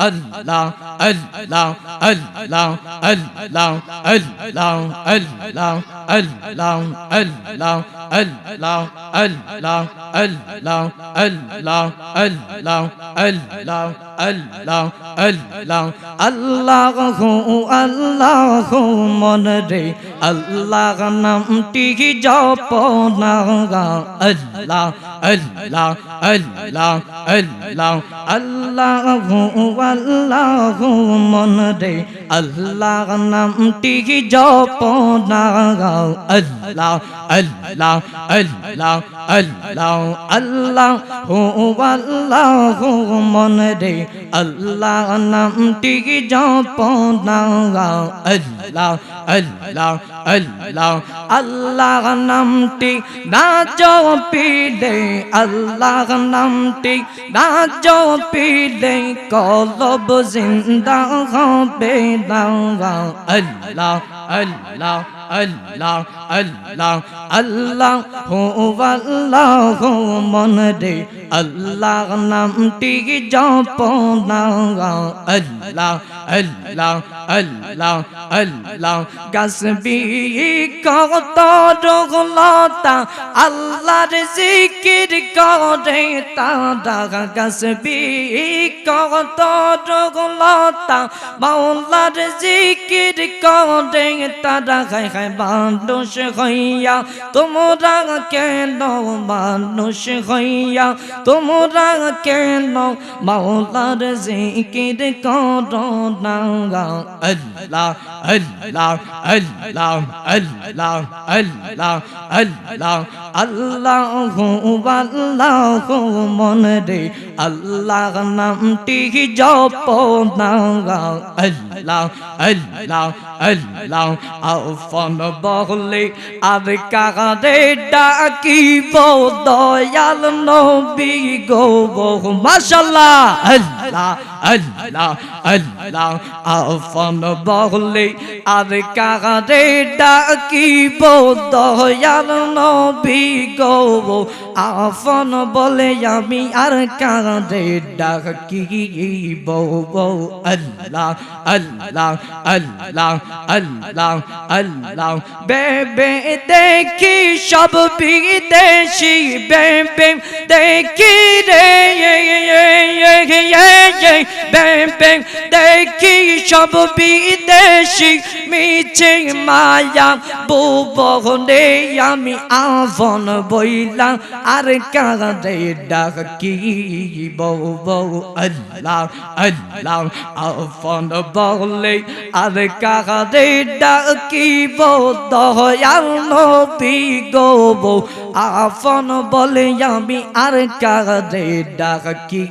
আল্লাহ আল্লাহ আল্লাহ আল্লাহ আল্লাহ আল্লাহ আল্লাহ আল্লাহ আল্লাহ আল্লাহ আল্লাহ আল্লাহ আল্লাহ আল্লাহ আল্লাহ আল্লাহ আল্লাহ আল্লাহ মন রে আল্লাহ নামটি জপ না আল্লাহ আল্লাহ আল্লাহ আল্লাহ আল্লাহ আল্লাহ মন রে। আল্লাহ নামটি জপ না আল্লাহ আল্লাহ আল্লাহ আল্লাহ আল্লাহ হো, আল্লাহ মন রে। আল্লাহ নামটি জপ না আল্লাহ আল্লাহ আল্লাহ আল্লাহ নামটি না জপিলে আল্লাহ নামটি না জপিলে কলব জিন্দা হবে illallah Allah Allah Allah Allah Allah হুয়া আল্লাহ মন রে আল্লাহ নামটি জপ না আল্লাহ আল্লাহ আল্লাহ আল্লাহ কাসবি কত রোগলতা আল্লাহ আল্লাহর জিকির করে, তারা গাছবি কত রোগলতা। মাওলার জিকির করে, তারা খাই খাই মানুষ হইয়া, তোমরা কেন মানুষ হইয়া, তোমরা কেন মাওলার জিকির করো না আল্লাহ আল্লাহ আল্লাহ আল্লাহ আল্লাহ আল্লাহ আল্লাহ আল্লাহ মন রে। আল্লাহ নামটি জপ না আল্লাহ আল্লাহ। আল্লাহ আফন বহলে আর কারে ডাকিব, দয়াল নবী গো, বহু মাশাল্লাহ। আল্লাহ আল্লাহ আল্লাহ আফন বহলে আর কারে ডাকিব, দয়াল নবী গো আফন বলে আমি আর কারে ডাকিব আল্লাহ আল্লাহ আল্লাহ আল্লাহ আল্লাহ বেবে দেখি সব বিদেশি বেবে দেখি রে বেবে দেখি সব বিদেশি মিছে মায়া বুবনে আমি আভন বইলাম আর কাঁদে ডাকি বউ বউ আল্লাহ আল্লাহ আফন বলে আর কাঁদে ডাকি বউ দয়াল নবী গো বউ আফন বলে আমি আর কাঁদে ডাকি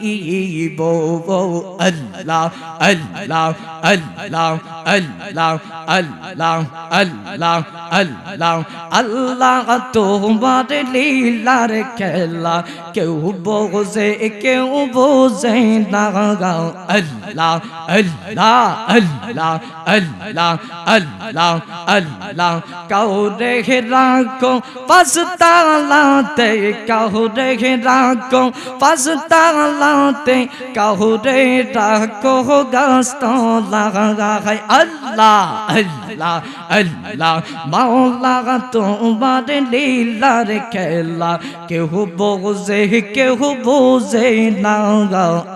বউ বউ আল্লাহ আল্লাহ আল্লাহ আল্লাহ আল্লাহ আল্লাহ আল্লাহ আল্লাহ, তোমার লীলার খেলা কেউ বোঝে কেউ বোঝে না আল্লাহ আল্লাহ আল্লাহ আল্লাহ আল্লাহ আল্লাহ কাউরে রাখো পাঁচতালাতে কাউরে রাখো পাঁচতালাতে কাউরে রাখো গাছতলা আল্লাহ আল্লাহ আল্লাহ মাওলা তোমার লীলার খেলা কেউ বোঝে কেউ বোঝে না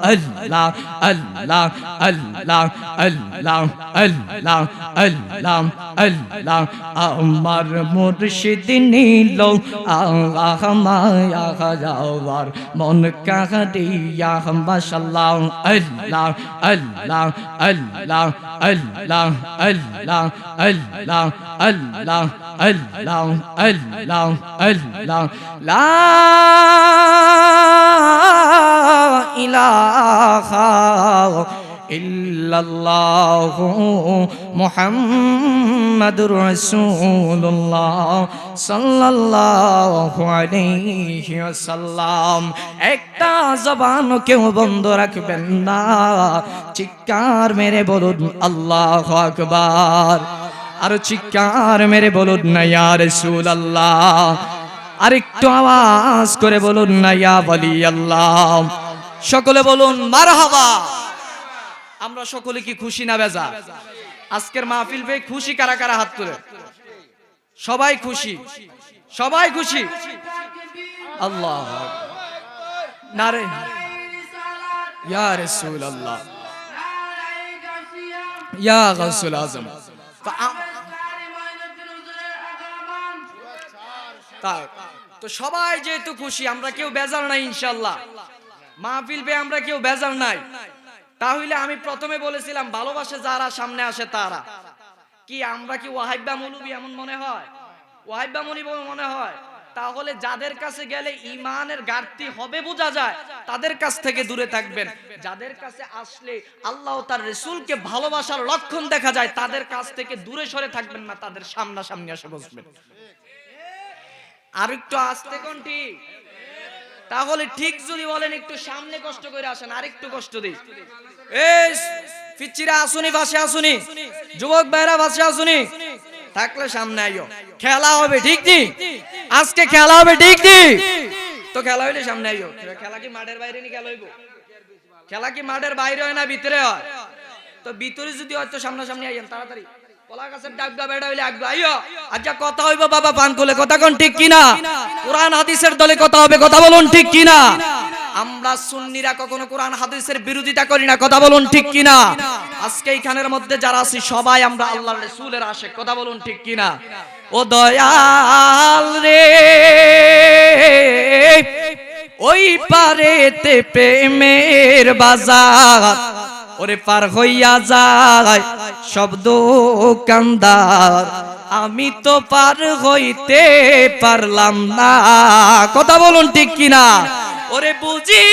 আল্লাহ আল্লাহ আল্লাহ আল্লাহ আল্লাহ আল্লাহ আল্লাহ আমার মুর্শিদ নীল আহ মায়া যাওয়ার মন কাহিয়া মাশাল্লাহ আল্লাহ আল্লাহ আল্লাহ আল্লাহ আল্লাহ আল্লাহ আল্লাহ আল্লাহ আল্লাহ আল্লাহ লা ইলাহা ইল্লাল্লাহ মুহাম্মাদুর রাসূলুল্লাহ সাল্লাল্লাহু আলাইহি ওয়াসাল্লাম। একটা জবান কেউ বন্ধ রাখবেন না। চিৎকার মেরে বলুন, আল্লাহু আকবার। আর চিৎকার মেরে বলুন না, ইয়া রাসূলুল্লাহ। আরেকটু আওয়াজ করে বলুন না, ইয়া বলি আল্লাহ সকলে বলুন, মারহাবা। আমরা সকলে কি খুশি না বেজা আজকের মাহফিল পেয়ে খুশি কারা কারা হাত তুলে? সবাই খুশি। সবাই খুশি। আল্লাহ। নারে। তো সবাই যেহেতু খুশি, আমরা কেউ বেজার নাই ইনশাল্লাহ মাহফিল পেয়ে আমরা কেউ বেজার নাই। তাহলে আমি প্রথমে বলেছিলাম, ভালোবাসে যারা, সামনে আসে তারা। কি আমরা কি ওয়াহিবা মৌলবি এমন মনে হয়? ওয়াহিবা মনি মনে হয়? তাহলে যাদের কাছে গেলে ইমানের ঘাটতি হবে বোঝা যায়, তাদের কাছ থেকে দূরে থাকবেন। যাদের কাছে আসলে আল্লাহ তার রসুলকে ভালোবাসার লক্ষণ দেখা যায়, তাদের কাছ থেকে দূরে সরে থাকবেন না, তাদের সামনাসামনি এসে বসবেন। আর একটু আসতে কোন ঠিক তাহলে ঠিক যদি বলেন, একটু সামনে কষ্ট করে আসেন আর একটু কষ্ট দিই পিচ্চিরা আসুনি পাশে আসুনি। যুবক ভাইরা পাশে আসুনি। থাকলে সামনে আইও। খেলা হবে, ঠিক নি? আজকে খেলা হবে, ঠিক নি? তো খেলা হইলে সামনে আইও। খেলা কি মাঠের বাইরে নি, খেলা হইব? খেলা কি মাঠের বাইরে হয় না, ভিতরে হয়? তো ভিতরে যদি হয় হয়তো সামনাসামনি আইয়েন, তাড়াতাড়ি। কলা কথা হইব বাবা পান কথা কোন ঠিক কিনা? কোরআন হাদিসের দলে কথা হবে, কথা বলুন ঠিক কিনা? আমরা সুন্নিরা কখনো কোরআন হাদিসের বিরোধিতা করি কথা বলুন ঠিক কিনা? আজকে এইখানের মধ্যে যারা আছি, সবাই আমরা আল্লাহর রাসূলের আশিক, কথা বলুন ঠিক কিনা? ও দয়াল রে, ওই পারেতে প্রেমের বাজার ওরে পার হইয়া যায় শব্দ কান্দার। আমি তো পার হইতে পারলাম না। কথা বলুন ঠিক কিনা? ওরে বুঝি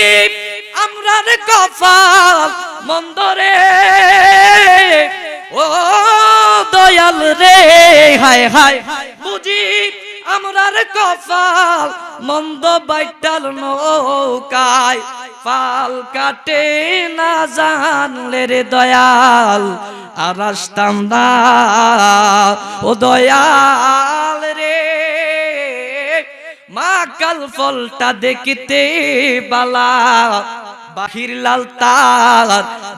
আমরার কপাল মন্দরে ও দয়াল রে, হায় হায়, বুঝি আমরার কপাল মন্দ বাইটাল নৌকায়। পাল কাটে না জানলে রে দয়াল, আর আসতাম না। ও দয়াল রে, মা কাল ফলটা দেখতে বালা। বাহির লাল তার,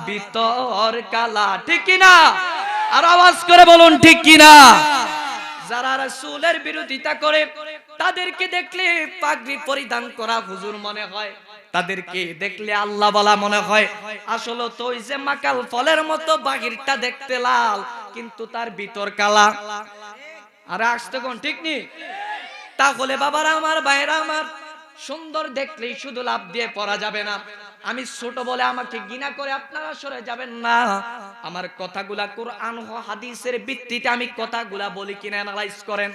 ভিতর কালা, ঠিক কিনা? আর আওয়াজ করে বলুন, ঠিক কিনা? যারা রাসূলের বিরোধিতা করে, তাদেরকে দেখলে পাগড়ি পরিধান করা হুজুর মনে হয়। তাদেরকে দেখলে আল্লাহ বলা মনে হয়, আসলে তো ওই যে মাকাল ফলের মতো বাহিরটা দেখতে লাল, কিন্তু তার ভিতর কালা। আরে আসতে কোন, ঠিক নি? তাহলে বাবারা আমার ভাইরা আমার, সুন্দর দেখলেই শুধু লাভ দিয়ে পড়া যাবে না। আমি ছোট বলে আমাকে গিনা করে আপনারা সরে যাবেন না। আমার কথাগুলা কোরআন হাদিসের ভিত্তিতে আমি কথাগুলা বলি কিনা অ্যানালাইজ করেন।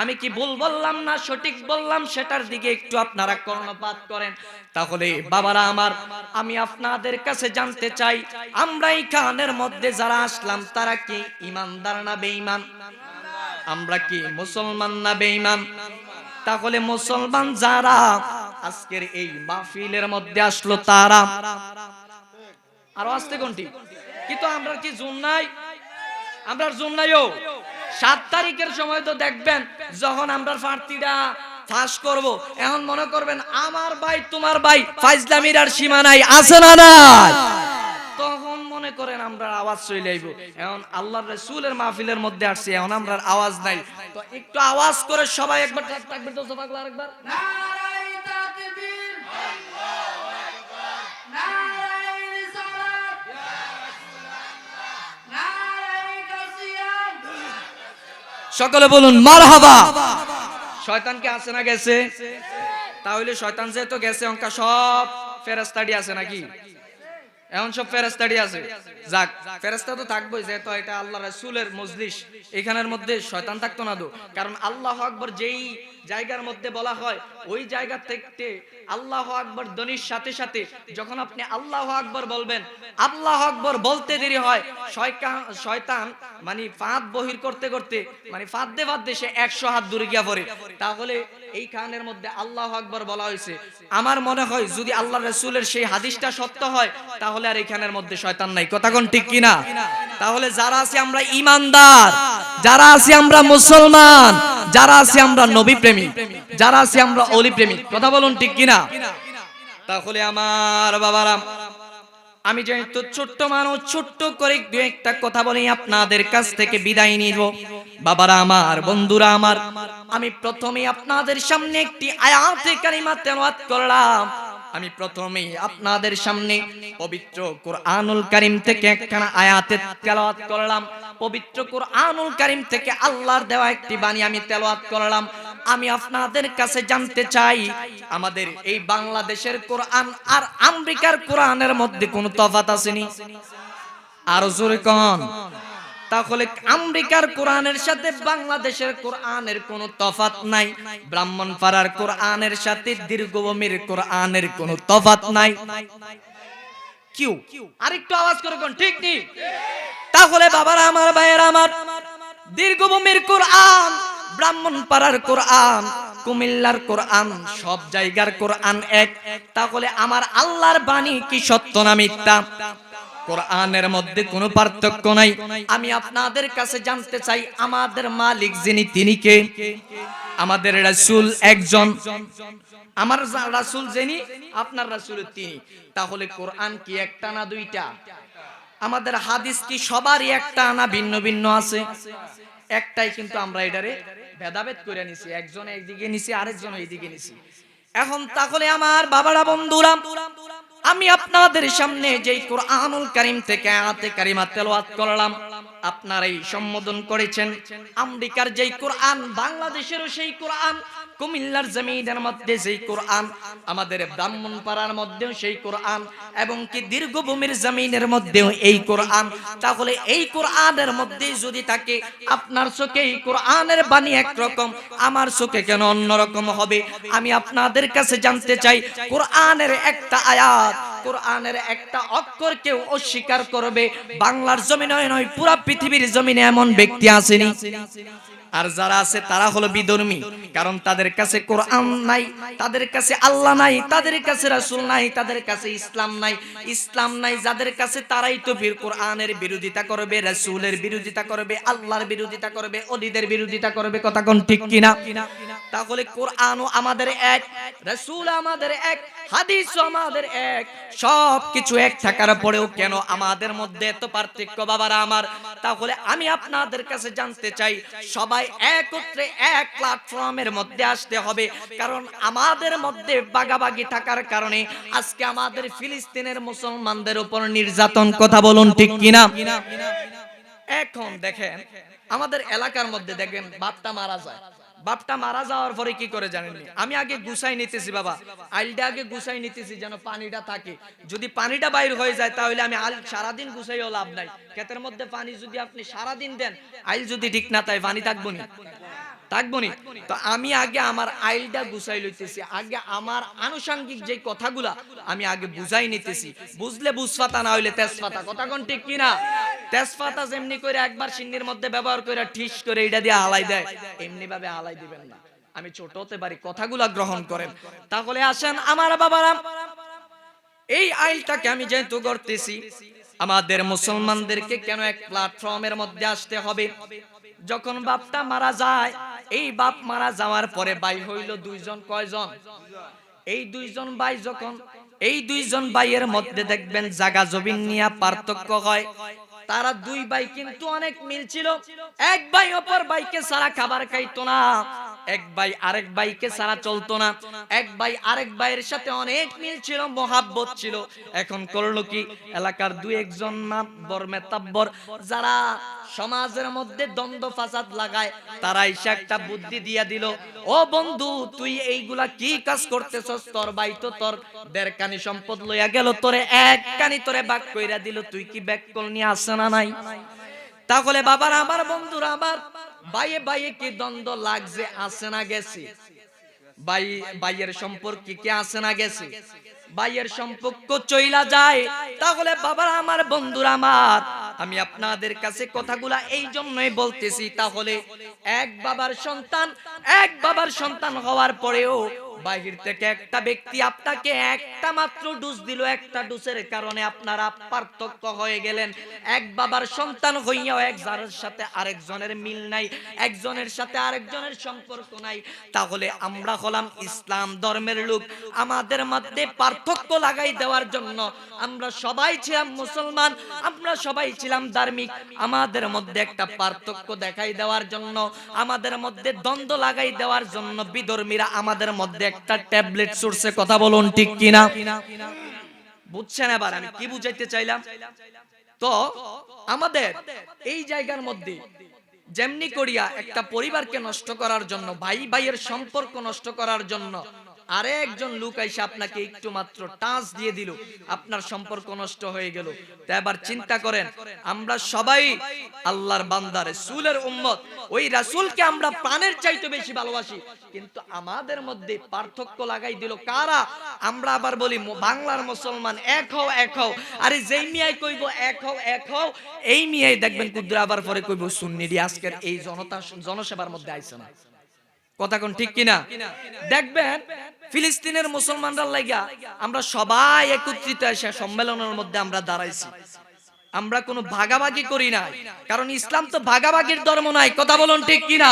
আমি কি ভুল বললাম না সঠিক বললাম সেটার দিকে একটু আপনারা কর্ণপাত করেন। তাহলে বাবারা আমার, আমি আপনাদের কাছে জানতে চাই, আমরা এই কানের মধ্যে যারা আসলাম, তারা কি ইমানদার না বেঈমান? আমরা কি মুসলমান না বেঈমান? তাহলে মুসলমান যারা আজকের এই মাহফিলের মধ্যে আসলো তারা। আরও আসতে কোনটি? কিন্তু আমরা কি জুন নাই? আমরা জুন নাইও সাত তারিখের সময় তো দেখবেন যখন আমরা প্রার্থীরা ফাঁস করব, এখন মনে করবেন আমার ভাই, তোমার ভাই ফাইজলামির আর সীমা নাই, আছে না নাই? তখন মনে করেন আমরা আওয়াজ চলে আইব। এখন আল্লাহর রাসূলের মাহফিলের মধ্যে আসছি, এখন আমরা আওয়াজ নাই। তো একটু আওয়াজ করে সবাই একবার থাকবে তো সবাই আরেকবার নারায়ে সকলে বলুন, মারহাবা। শয়তান কি আছে না গেছে? তাহলে শয়তান যেহেতু গেছে, অঙ্কা সব ফেরেস্তাডি আছে নাকি? এখন সব ফেরেস্তাডি আছে। যাক ফেরেস্তা তো থাকবোই, যেহেতু এটা আল্লাহ রাসূলের মজলিস। এখানের মধ্যে শয়তান থাকতো না তো। কারণ আল্লাহ আকবর যেই জায়গার মধ্যে বলা হয়, ওই জায়গা থেকে আল্লাহ আকবর ধ্বনির সাথে সাথে যখন আপনি আল্লাহ আকবর বলবেন, আল্লাহ আকবর বলতে দেরি হয় শয়তান মানে ফাঁদ বহির করতে করতে মানে ফাঁদে ফাঁদে সে একশো হাত দূরে গিয়া পড়ে। তাহলে এই খানের মধ্যে আল্লাহ আকবর বলা হয়েছে। আমার মনে হয় যদি আল্লাহ রসুলের সেই হাদিসটা সত্য হয়, তাহলে আর এখানের মধ্যে শয়তান নাই। কথা কোন ঠিক কিনা? তাহলে যারা আছি আমরা ইমানদার, যারা আছি আমরা মুসলমান, যারা আছি আমরা নবী প্রেমী যারা আছি আমরা অলি প্রেমী কথা বলুন ঠিক কিনা? তাহলে আমার বাবারা, আমি যেহেতু ছোট্ট মানুষ, ছোট্ট করে দু একটা কথা বলি আপনাদের কাছ থেকে বিদায় নিব। বাবারা আমার, বন্ধুরা আমার, আমি প্রথমে আপনাদের সামনে একটি আয়াতে কারিমা তেলাওয়াত করলাম। আমি প্রথমে আপনাদের সামনে পবিত্র কোরআনুল কারিম থেকে একখানা আয়াতে তেলাওয়াত করলাম। পবিত্র কোরআনুল কারিম থেকে আল্লাহর দেওয়া একটি বাণী আমি তেলাওয়াত করলাম। আমি আপনাদের কাছে জানতে চাই, আমাদের এই বাংলাদেশের কোরআন আর আমেরিকার কোরআনের মধ্যে কোনো তফাত আসেনি আর জোরে কন। তাহলে আমেরিকার কোরআনের সাথে বাংলাদেশের কোরআনের কোনো তফাত নাই ব্রাহ্মণ ব্রাহ্মণপাড়ার কোরআনের সাথে দীর্ঘভূমির কোরআনের কোনো তফাত নাই। কিউ, আরেকটু আওয়াজ করে কোন, ঠিক নেই তাহলে বাবার আমার, ভাইয়ের আমার, দীর্ঘভূমির কোরআন, ব্রাহ্মণপাড়ার কোরআন, কুমিল্লার কোরআন, সব জায়গার কোরআন এক। তাহলে আমার আল্লাহর বাণী কি সত্য না মিথ্যা? কোরআনের মধ্যে কোনো পার্থক্য নাই। আমি আপনাদের কাছে জানতে চাই, আমাদের মালিক যিনি, তিনি কে? আমাদের রাসূল একজন। আমার রাসূল যিনি, আপনার রাসূল তিনি। তাহলে কোরআন কি একটা না দুইটা? আমাদের হাদিস কি সবারই একটা না ভিন্ন ভিন্ন আছে? একটাই কিন্তু আমরা এটারে ভেদাভেদ করে নিছি। একজন একদিকে নিছি, আরেকজন এইদিকে নিছি। এখন তাহলে আমার বাবারা, বন্ধুরা আমি আপনাদের সামনে যেই কোরআনুল করিম থেকে আয়াতে কারিমা তেলাওয়াত করলাম আপনারাই সম্বোধন করেছেন আমেরিকার যেই কোরআন, বাংলাদেশেরও সেই কোরআন, কুমিল্লার জমিনের মধ্যে সেই কোরআন, আমাদের ব্রাহ্মণ পাড়ার মধ্যেও সেই কোরআন, এবং কি দীর্ঘভূমির জমিনের মধ্যেও এই কোরআন। তাহলে এই কোরআনের মধ্যে যদি থাকে, আপনার চোখে এই কোরআনের বাণী একরকম, আমার চোখে কেন অন্যরকম হবে? আমি আপনাদের কাছে জানতে চাই, কোরআনের একটা আয়াত কোরআনের একটা অক্ষর কেউ অস্বীকার করবে। বাংলার জমিনে নয় পুরা পৃথিবীর জমিনে এমন ব্যক্তি আসেনি। আর যারা আছে তারা হলো বিধর্মী। কারণ তাদের কাছে কোরআন নাই, তাদের কাছে আল্লাহ নাই, তাদের কাছে রাসূল নাই, তাদের কাছে ইসলাম নাই। ইসলাম নাই যাদের কাছে তারাই তো বীর কোরআনের বিরোধিতা করবে, রাসূলের বিরোধিতা করবে, আল্লাহর বিরোধিতা করবে, অলিদের বিরোধিতা করবে, কথা কোন ঠিক কিনা? তাহলে কোরআনও আমাদের এক, রাসূল আমাদের এক, হাদিসও আমাদের এক। সব কিছু এক থাকার পরেও কেন আমাদের মধ্যে এত পার্থক্য বাবারা আমার? তাহলে আমি আপনাদের কাছে জানতে চাই, সবাই একত্রে এক প্ল্যাটফর্মের মধ্যে আসতে হবে। কারণ আমাদের মধ্যে বাগাবাগি থাকার কারণে আজকে আমাদের ফিলিস্তিনের মুসলমানদের উপর নির্যাতন কথা বলুন ঠিক কিনা? এখন দেখেন, আমাদের এলাকার মধ্যে দেখবেন বাপটা মারা যায়। বাপটা মারা যাওয়ার পরে কি করে জানেননি? আমি আগে গুছাই নিতেছি বাবা। আইলটা আগে গুছাই নিতেছি যেন পানিটা থাকে। যদি পানিটা বাইর হয়ে যায় তাহলে আমি আইল সারাদিন গুছাইও লাভ নাই। ক্ষেতের মধ্যে পানি যদি আপনি সারাদিন দেন, আইল যদি ঠিক না তাই পানি থাকব নি? থাকব তো আমি আগে আমার আইলটা গুছাই লইতেছি। আগে আমার আনুষঙ্গিক যে কথাগুলা আমি আগে বুঝাই নিতেছি। বুঝলে বুঝপাতা না হইলে তেজপাতা কথা কোন ঠিক কিনা? তেজপাতা যেমনি করে একবার সিন্নির মধ্যে ব্যবহার করে ঠিস করে এটা দিয়ে দেয় এমনি ভাবে দিবেন না। আমি ছোট হতে পারি, কথাগুলা গ্রহণ করেন। তাহলে আসেন আমার বাবারা, এই আমি যেহেতু করতেছি আমাদের মুসলমানদেরকে কেন এক প্ল্যাটফর্মের মধ্যে আসতে হবে? যখন বাপটা মারা যায়, এই বাপ মারা যাওয়ার পরে ভাই হইল দুইজন, কয়জন? এই দুইজন ভাই যখন, এই দুইজন ভাইয়ের মধ্যে দেখবেন জাগা জমিন নিয়ে পার্থক্য হয়। তারা দুই ভাই কিন্তু অনেক মিল ছিল। এক ভাই অপর ভাইকে সারা খাবার খাইতো না। এক ভাই আরেক ভাইকে সারা চলতো না। এক ভাই আরেক ভাইয়ের সাথে অনেক মিল ছিল, মহাব্বত ছিল। এখন করল কি? এলাকার দুই একজন মাতবর মেতাব্বর যারা সমাজের মধ্যে দ্বন্দ্ব, ফাসাদ লাগায়, তারা এসে একটা বুদ্ধি দিয়া দিল, ও বন্ধু, তুই এইগুলা কি কাজ করতেছস? তোর ভাই তো তোর দেড় কানি সম্পদ লইয়া গেল, তোরে এক কানি তোরে বাক কইরা দিল, তুই কি ব্যাক কল নিয়ে আসে না নাই। তাহলে বাবার, আমার বন্ধুরা, আমার বাইয়ে বাইয়ে কি দ্বন্দ্ব লাগছে আসে না গেছে? ভাই, ভাইয়ের সম্পর্কে কি আসে না গেছে? ভাইয়ের সম্পর্ক চইলা যায়। তাহলে বাবার, আমার বন্ধুরা, আমার, আমি আপনাদের কাছে কথাগুলা এই জন্যই বলতেছি, তাহলে এক বাবার সন্তান, এক বাবার সন্তান হওয়ার পরেও বাহির থেকে একটা ব্যক্তি আপনাকে একটা মাত্র ডোজ দিল, একটা ডোজের কারণে আপনারা পার্থক্য হয়ে গেলেন। এক বাবার সন্তান হইয়াও একজনের সাথে আরেকজনের মিল নাই, একজনের সাথে আরেকজনের সম্পর্ক নাই। তাহলে আমরা হলাম ইসলাম ধর্মের লোক। আমাদের মধ্যে পার্থক্য লাগাই দেওয়ার জন্য আমরা সবাই ছিলাম মুসলমান, আমরা সবাই ছিলাম ধার্মিক। আমাদের মধ্যে একটা পার্থক্য দেখাই দেওয়ার জন্য, আমাদের মধ্যে দ্বন্দ্ব লাগাই দেওয়ার জন্য বিধর্মীরা আমাদের মধ্যে একটা ট্যাবলেট সোর্সে কথা বলুন ঠিক কিনা? বুঝছেন এবার আমি কি বুঝাইতে চাইলাম? তো আমাদের এই জায়গার মধ্যে যেমনি করিয়া একটা পরিবারকে নষ্ট করার জন্য ভাই ভাইয়ের সম্পর্ক নষ্ট করার জন্য আরে একজন লোক আইসা আপনাকে একটু মাত্র টাচ দিয়ে দিল। আপনার সম্পর্ক নষ্ট হয়ে গেল। তো এবার চিন্তা করেন, আমরা সবাই আল্লাহর বান্দার রাসূলের উম্মত। ওই রাসূলকে আমরা প্রাণের চাইতে বেশি ভালোবাসি। কিন্তু আমাদের মধ্যে পার্থক্য লাগাই দিল কারা? আমরা আবার বলি, বাংলার মুসলমান, এক হও এক হও। আরে যেই মিয়াই কইব, এক হও এক হও, এই মিয়াই দেখবেন কুদ্রা আবার পরে কইব সুন্নিরি আজকের এই জনতা জনসেবার মধ্যে আইছে না। কথা কোন ঠিক কিনা? দেখবেন ফিলিস্তিনের মুসলমানরা লাগা আমরা সবাই একত্রিত এসে সম্মেলনের মধ্যে আমরা দাঁড়াইছি। আমরা কোনো ভাগাভাগি করি না কারণ ইসলাম তো ভাগাভাগির ধর্ম নাই। কথা বলুন ঠিক কিনা?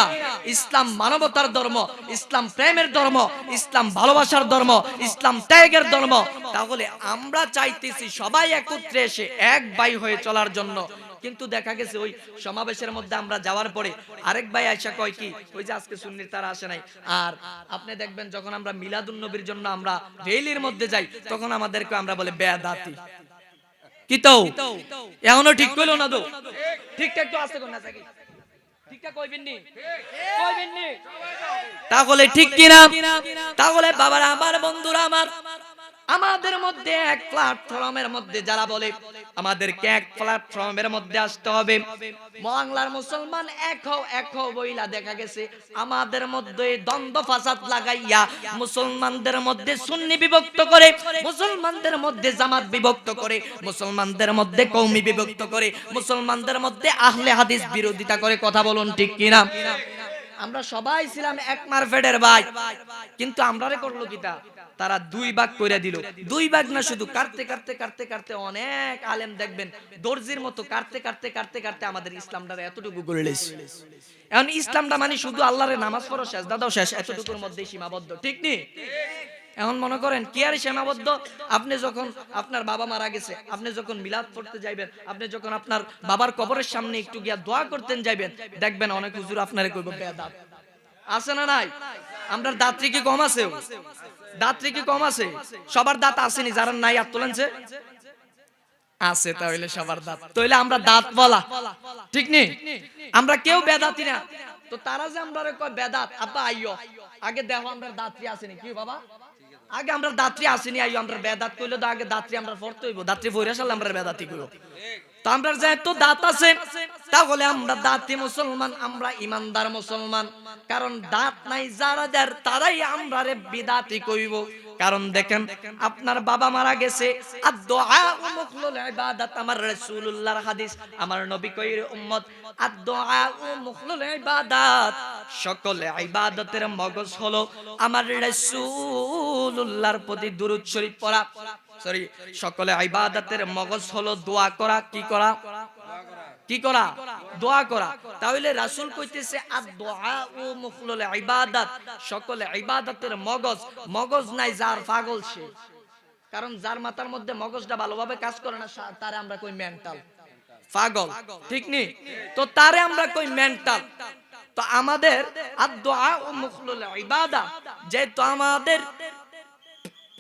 ইসলাম মানবতার ধর্ম, ইসলাম প্রেমের ধর্ম, ইসলাম ভালোবাসার ধর্ম, ইসলাম ত্যাগের ধর্ম। তাহলে আমরা চাইতেছি সবাই একত্রে এসে এক ভাই হয়ে চলার জন্য কিন্তু দেখা গেছে ওই সমাবেশের মধ্যে আমরা যাওয়ার পরে আরেক ভাই আয়সা কয় কি, ওই যে আজকে সুন্নির তারা আসে নাই। আর আপনি দেখবেন যখন আমরা মিলাদুন নবীর জন্য আমরা রেলির মধ্যে যাই, তখন আমাদেরকে আমরা বলে বেদাতি কি তো? এখনও ঠিক কইলো না তো? ঠিকঠাক তো আসতে কোন না? থাকি তাহলে ঠিক কিনা? তাহলে বাবারা, আমার বন্ধুরা আমার আমাদের মধ্যে এক প্ল্যাটফর্মের মধ্যে যারা বলে, আমাদেরকে এক প্ল্যাটফর্মের মধ্যে আসতে হবে। বাংলার মুসলমান এক হও এক হও বইলা দেখা গেছে, আমাদের মধ্যে দ্বন্দ্ব ফাসাদ লাগাইয়া মুসলমানদের মধ্যে সুন্নি বিভক্ত করে, মুসলমানদের মধ্যে জামাত বিভক্ত করে, মুসলমানদের মধ্যে কৌমি বিভক্ত করে, মুসলমানদের মধ্যে আহলে হাদিস বিরোধিতা করে কথা বলুন ঠিক কিনা? আমরা সবাই ছিলাম এক মারফেডের ভাই, কিন্তু আমরারে করল কিটা তারা দুই ভাগ করে দিল। দুই ভাগ না শুধু কাটতে কাটতে কাটতে কাটতে অনেক আলেম দেখবেন, দর্জির মতো কাটতে কাটতে কাটতে কাটতে আমাদের ইসলামটা এতটুকু লেছে এখন ইসলামটা মানে শুধু আল্লাহরে নামাজ পড়ো শেষ, দাদাও শেষ, এতটুকুর মধ্যে সীমাবদ্ধ, ঠিক নি? এখন মনে করেন কি আর সীমাবদ্ধ? আপনি যখন আপনার বাবা মারা গেছে, আপনি যখন মিলাদ পড়তে যাইবেন, আপনি যখন আপনার বাবার কবরের সামনে একটু গিয়া দোয়া করতেন যাইবেন, দেখবেন অনেক হুজুর আপনারে কইব বেদাত আছে না নাই? আমরা দাত্রী কি কম আছে? দাত্রী কি কম আছে? সবার দাঁত আসেনি, যারা নাই আর তোলেনছে আছে তাহলে সবার দাঁত। তাহলে আমরা দাঁত বলা ঠিক নেই আমরা কেউ বেদাতি না। তো তারা যে আমরা বেদাত? আপা আইয়। আগে দেখো আমরা কি আসেনি। কি বাবা? আগে আমরা দাত্রী আসিনি আইও আমরা বেদাত কইলে, তো আগে দাত্রী আমরা পড়তে হইব। দাত্রী পড়ে আসলে আমরা বেদাতি কইব। তো আমরা যেহেতু দাঁত আছে, তাহলে আমরা দাঁতি মুসলমান, আমরা ইমানদার মুসলমান। কারণ দাঁত নাই, যারা যার তারাই আমরা বিদাতি কইব। কারণ দেখেন, আপনার বাবা মারা গেছে। আমার রাসূলুল্লাহর হাদিস, আমার নবী কইর উম্মত। সকল ইবাদতের মগজ হলো আমার রাসূলুল্লাহর প্রতি দুরূদ শরীফ পড়া। সরি সকলে ইবাদতের মগজ হলো দোয়া করা, কি করা? কি করা? দোয়া করা। তাহলে রাসূল কইতেছে আর দোয়া ও মুখলুল ইবাদত। সকল ইবাদতের মগজ মগজ নাই যার পাগল সে। কারণ যার মাথার মধ্যে মগজটা ভালোভাবে কাজ করে না তারে আমরা কই মেন্টাল পাগল। ঠিক নি? তো তারে আমরা কই মেন্টাল তো আমাদের আর দোয়া ও মুখলুল ইবাদা যেহেতু আমাদের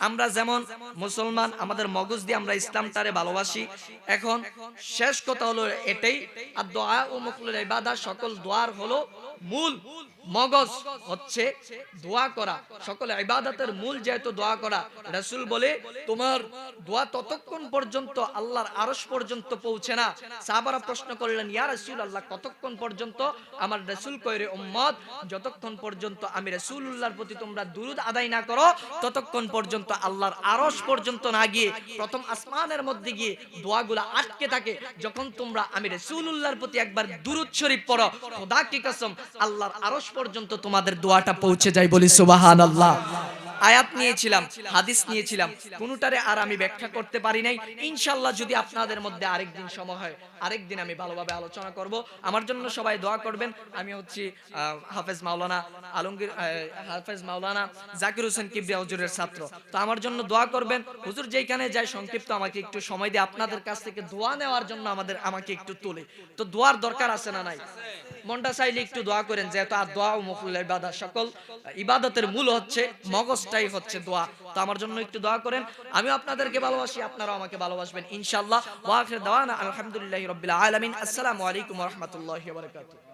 আমরা যেমন মুসলমান, আমাদের মগজ দিয়ে আমরা ইসলামটারে ভালোবাসি। এখন শেষ কথা হলো এটাই। আর দোয়া ও মুখলুল ইবাদত সকল দোয়ার হলো মূল মগজ হচ্ছে দোয়া করা। সকল ইবাদতের মূল যেহেতু দোয়া করা, রাসূল বলে, তোমার দোয়া ততক্ষণ পর্যন্ত আল্লাহর আরশ পর্যন্ত পৌঁছে না। সাহাবারা প্রশ্ন করলেন, ইয়া রাসূল আল্লাহ কতক্ষণ পর্যন্ত? আমার রাসূল কইরে উম্মত, যতক্ষণ পর্যন্ত আমি রাসূলুল্লাহর প্রতি তোমরা দুরুদ আদায় না করো, ততক্ষণ পর্যন্ত আল্লাহর আরশ পর্যন্ত না গিয়ে প্রথম আসমানের মধ্যে গিয়ে দোয়াগুলো আটকে থাকে। যখন তোমরা আমি রসুল্লাহর প্রতি একবার দুরুদ শরীফ পড়ো, খোদা কি কসম, আল্লাহর আরশ পর্যন্ত তোমাদের দোয়াটা পৌঁছে যায় বলি সুবহানাল্লাহ। আয়াত নিয়েছিলাম হাদিস নিয়েছিলাম। কোনটারে আর আমি ব্যাখ্যা করতে পারি নাই। ইনশাল্লাহ যদি আপনাদের মধ্যে আরেকদিন সময় হয় আরেকদিন আমি ভালোভাবে আলোচনা করব। আমার জন্য সবাই দোয়া করবেন। আমি হচ্ছি হাফেজ মাওলানা আলমগীর হাফেজ মাওলানা জাকির হোসেন কিবরিয়া হুজুরের ছাত্র। তো আমার জন্য দোয়া করবেন। হুজুর যেখানে যায় সংক্ষিপ্ত আমাকে একটু সময় দিয়ে আপনাদের কাছ থেকে দোয়া নেওয়ার জন্য আমাদের আমাকে একটু তোলে। তো দোয়ার দরকার আছে না নাই? মনটা চাইলে একটু দোয়া করেন যেহেতু আর দোয়া ও মুফুল ইবাদত সকল। ইবাদতের মূল হচ্ছে মগজটাই হচ্ছে দোয়া। তো আমার জন্য একটু দোয়া করেন। আমি আপনাদেরকে ভালোবাসি আপনারা আমাকে ভালোবাসবেন, ইনশাআল্লাহ। ওয়া আখির দাওয়ানা আলহামদুলিল্লাহি রাব্বিল আলামিন। আসসালামু আলাইকুম ওয়া রাহমাতুল্লাহি ওয়া বারাকাতুহু।